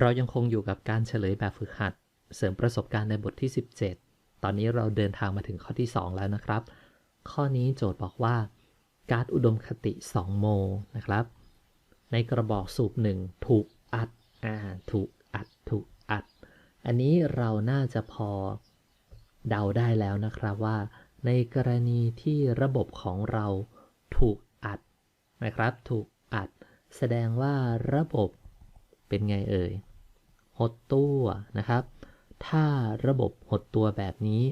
เรายังคงอยู่กับการเฉลยแบบฝึกหัด เสริมประสบการณ์ในบทที่ 17 ตอนนี้เราเดินทางมาถึงข้อที่ 2 แล้วนะครับ ข้อนี้โจทย์บอกว่า กาซอุดมคติ 2 โมลนะครับ ในกระบอกสูบหนึ่งถูกอัดอ่าถูกอัดถูกอัด อันนี้เราน่าจะพอเดาได้แล้วนะครับว่า ในกรณีที่ระบบของเราถูกอัดนะครับ ถูกอัด แสดงว่าระบบ เป็นไงเอ่ย หดตัวนะครับ ถ้าระบบหดตัวแบบนี้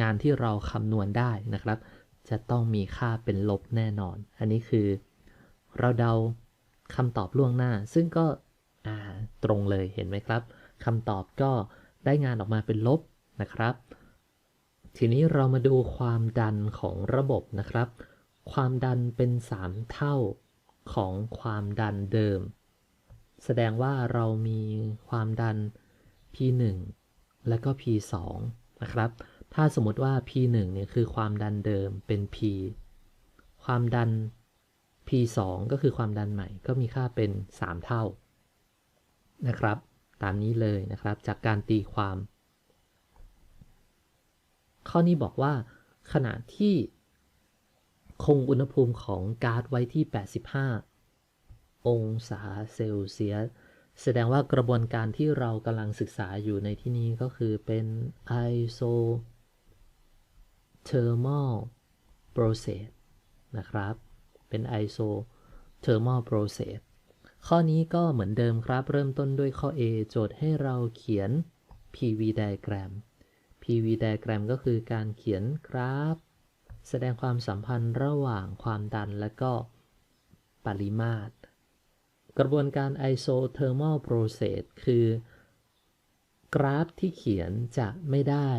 งานที่เราคำนวณได้นะครับ จะต้องมีค่าเป็นลบแน่นอน อันนี้คือ เราเดาคำตอบล่วงหน้า ซึ่งก็ตรงเลยเห็นไหมครับคำตอบก็ได้งานออกมาเป็นลบนะครับ ทีนี้เรามาดูความดันของระบบนะครับ ความดันเป็น 3 เท่าของความดันเดิม แสดงว่าเรามีความดัน P1 และก็ P2 นะครับ ถ้าสมมติว่า P1 เนี่ยคือความดันเดิมเป็น P ความดัน P2 ก็คือความดันใหม่ก็มีค่าเป็น 3 เท่านะครับ ตามนี้เลยนะครับจากการตีความ ข้อนี้บอกว่า ขณะที่คงอุณหภูมิของก๊าซไว้ที่ 85 องศาเซลเซียส แสดงว่ากระบวนการที่เรากำลังศึกษาอยู่ในที่นี้ก็คือเป็น isothermal process นะครับ เป็น isothermal process ข้อนี้ก็เหมือนเดิมครับ เริ่มต้นด้วยข้อ A โจทย์ให้เราเขียน PV diagram PV diagram ก็คือการเขียนกราฟ แสดงความสัมพันธ์ระหว่างความดันและก็ปริมาตร กระบวนการ isothermal process คือ กราฟที่เขียนจะไม่ได้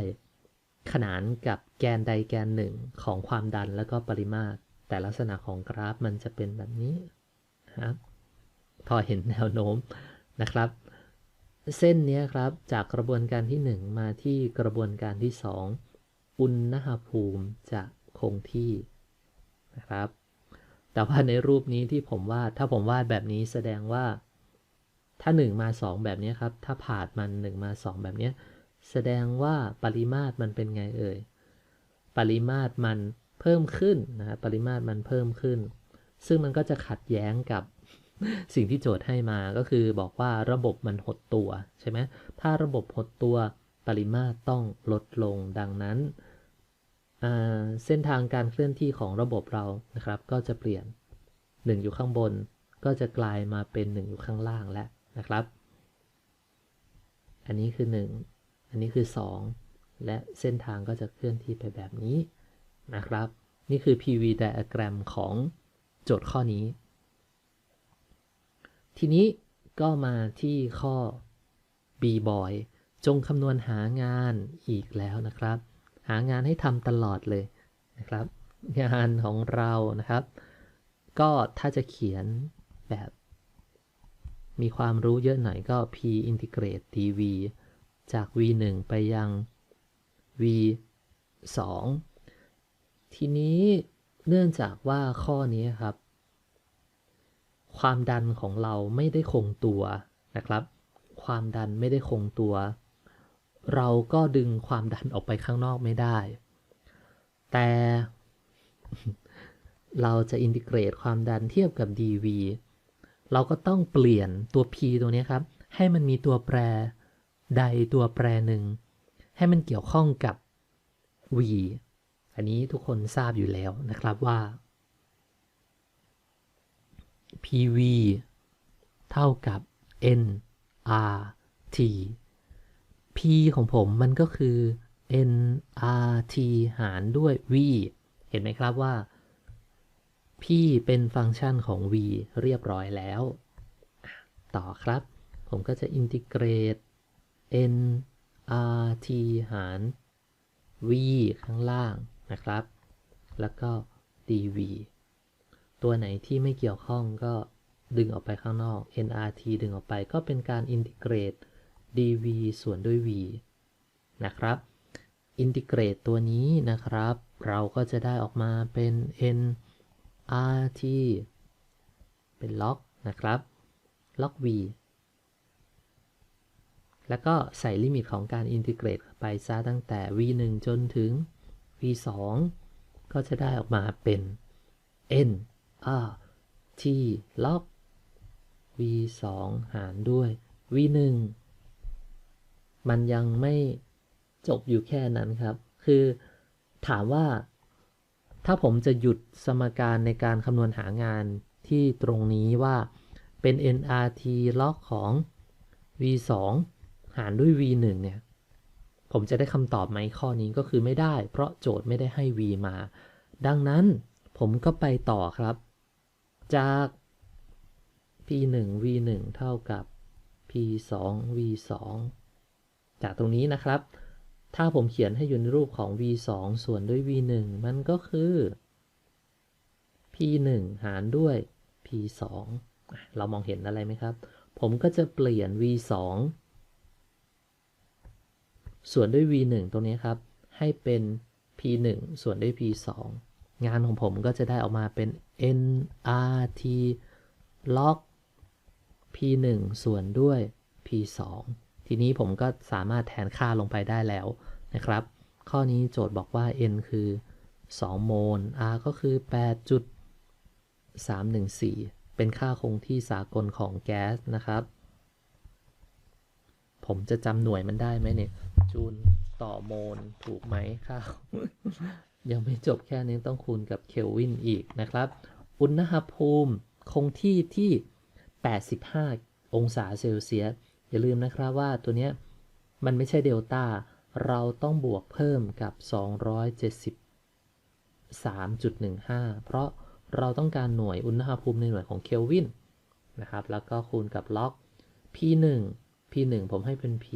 ขนานกับแกนใดแกนหนึ่งของความดันและก็ปริมาตร แต่ลักษณะของกราฟมันจะเป็นแบบนี้ครับพอเห็นแนวโน้มนะครับ เส้นนี้ครับจากกระบวนการที่ 1 มาที่กระบวนการที่ 2 อุณหภูมิจะคงที่นะครับ แต่ว่าในรูปนี้ที่ผมวาด ถ้าผมวาดแบบนี้แสดงว่า ถ้า 1 มา 2 แบบนี้ครับ ถ้าผ่านมัน 1 มา 2 แบบนี้ แสดงว่าปริมาตรมันเป็นไงเอ่ย ปริมาตรมันเพิ่มขึ้นนะปริมาตรมันเพิ่มขึ้น ซึ่งมันก็จะขัดแย้งกับสิ่งที่โจทย์ให้มาก็คือบอกว่าระบบมันหดตัวใช่ไหมถ้าระบบหดตัวปริมาตรต้องลดลงดังนั้น เส้นทางการเคลื่อนที่ของระบบเรานะครับ ก็จะเปลี่ยน 1 อยู่ข้างบน ก็จะกลายมาเป็น 1 อยู่ข้างล่างแล้วนะครับ อันนี้คือ 1 อันนี้คือ 2 และเส้นทางก็จะเคลื่อนที่ไปแบบนี้นะครับ นี่คือ PV diagram ของโจทย์ข้อนี้ ทีนี้ก็มาที่ข้อ B boy จงคำนวณหางานอีกแล้วนะครับ หางานให้ทำตลอดเลยนะครับ งานของเรานะครับ ก็ถ้าจะเขียนแบบ มีความรู้เยอะหน่อยก็ p integrate dv จาก v 1ไปยัง v 2ทีนี้เนื่องจากว่าข้อนี้ครับ ความดันของเราไม่ได้คงตัวนะครับ ความดันไม่ได้คงตัว เราก็ดึงความดันออกไปข้างนอกไม่ได้ แต่เราจะอินทิเกรตความดันเทียบกับ dv เราก็ต้องเปลี่ยนตัว p ตัวนี้ครับ ให้มันมีตัวแปรใดตัวแปรหนึ่ง ให้มันเกี่ยวข้องกับ v อันนี้ทุกคนทราบอยู่แล้วนะครับว่า PV เท่ากับ nRT P ของผมมันก็คือ nRT หารด้วย V เห็นไหมครับว่า P เป็นฟังก์ชันของ V เรียบร้อยแล้ว ต่อครับ ผมก็จะอินทิเกรต nRT หาร V ข้างล่างนะครับ แล้วก็ dV ตัวไหนที่ไม่เกี่ยวข้องก็ดึงออกไปข้างนอก nRT ดึงออกไปก็เป็นการอินทิเกรต dv ส่วนด้วย v นะครับอินทิเกรตตัวนี้นะครับ เราก็จะได้ออกมาเป็น nRT เป็นล็อกนะครับล็อก v แล้วก็ใส่ลิมิตของการอินทิเกรตไปซะตั้งแต่ v1 จนถึง v2 ก็จะได้ออกมาเป็น n r t log v2 หารด้วย v1 มันยังไม่จบอยู่แค่นั้นครับ คือถามว่าถ้าผมจะหยุดสมการในการคำนวณหางานที่ตรงนี้ว่าเป็น nrt log ของ v2 หารด้วย v1 เนี่ย ผมจะได้คำตอบไหมข้อนี้ก็คือไม่ได้ เพราะโจทย์ไม่ได้ให้ v มา ดังนั้นผมก็ไปต่อครับ จาก p1 v1 เท่ากับ p2 v2 จากตรงนี้นะครับ ถ้าผมเขียนให้อยู่ในรูปของ v2 ส่วนด้วย v1 มันก็คือ p1 หารด้วย p2 อะเรามองเห็นอะไรไหมครับ ผมก็จะเปลี่ยน v2 ส่วนด้วย v1 ตรงนี้ครับ ให้เป็น p1 ส่วนด้วย p2 งานของผมก็จะได้ออกมาเป็น nrt log p1 ส่วนด้วย p2 ทีนี้ผมก็สามารถแทนค่าลงไปได้แล้วนะครับ ข้อนี้โจทย์บอกว่า n คือ 2 โมล r ก็คือ 8.314 เป็นค่าคงที่สากลของแก๊สนะครับ ผมจะจำหน่วยมันได้ไหมเนี่ย จูลต่อโมลถูกไหมข้าวยังไม่จบแค่นี้ต้องคูณกับเคลวินอีกนะครับ อุณหภูมิคงที่ที่ 85 องศาเซลเซียส อย่าลืมนะครับว่าตัวเนี้ยมันไม่ใช่เดลต้า เราต้องบวกเพิ่มกับ 273.15 เพราะเราต้องการหน่วยอุณหภูมิในหน่วยของเคลวินนะครับ แล้วก็คูณกับล็อก p1 p1 ผมให้เป็น p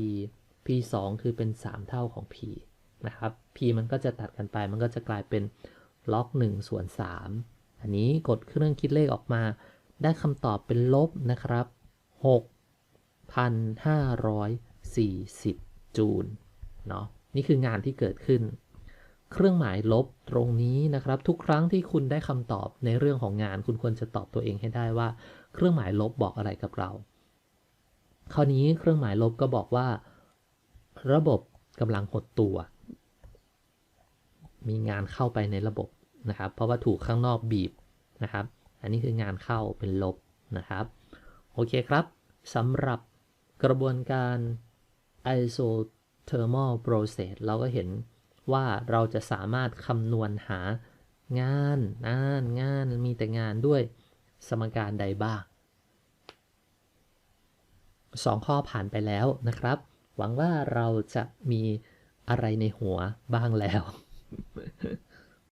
p2 คือเป็น 3 เท่าของ p นะครับ p มันก็จะตัดกันไป มันก็จะกลายเป็นล็อก1ส่วน3อันนี้กดเครื่องคิดเลขออกมา ได้คำตอบเป็นลบนะครับ 6,540 จูลเนาะนี่คืองานที่เกิดขึ้น เครื่องหมายลบตรงนี้นะครับ ทุกครั้งที่คุณได้คำตอบในเรื่องของงาน คุณควรจะตอบตัวเองให้ได้ว่า เครื่องหมายลบบอกอะไรกับเรา คราวนี้เครื่องหมายลบก็บอกว่า ระบบกำลังหดตัว มีงานเข้าไปในระบบนะครับ เพราะว่าถูกข้างนอกบีบนะครับ อันนี้คืองานเข้าเป็นลบนะครับ โอเคครับสำหรับ กระบวนการ isothermal process เราก็เห็นว่าเราจะสามารถคำนวณหางานงานงานมีแต่งานด้วยสมการใดบ้างสองข้อผ่านไปแล้วนะครับ หวังว่าเราจะมีอะไรในหัวบ้างแล้ว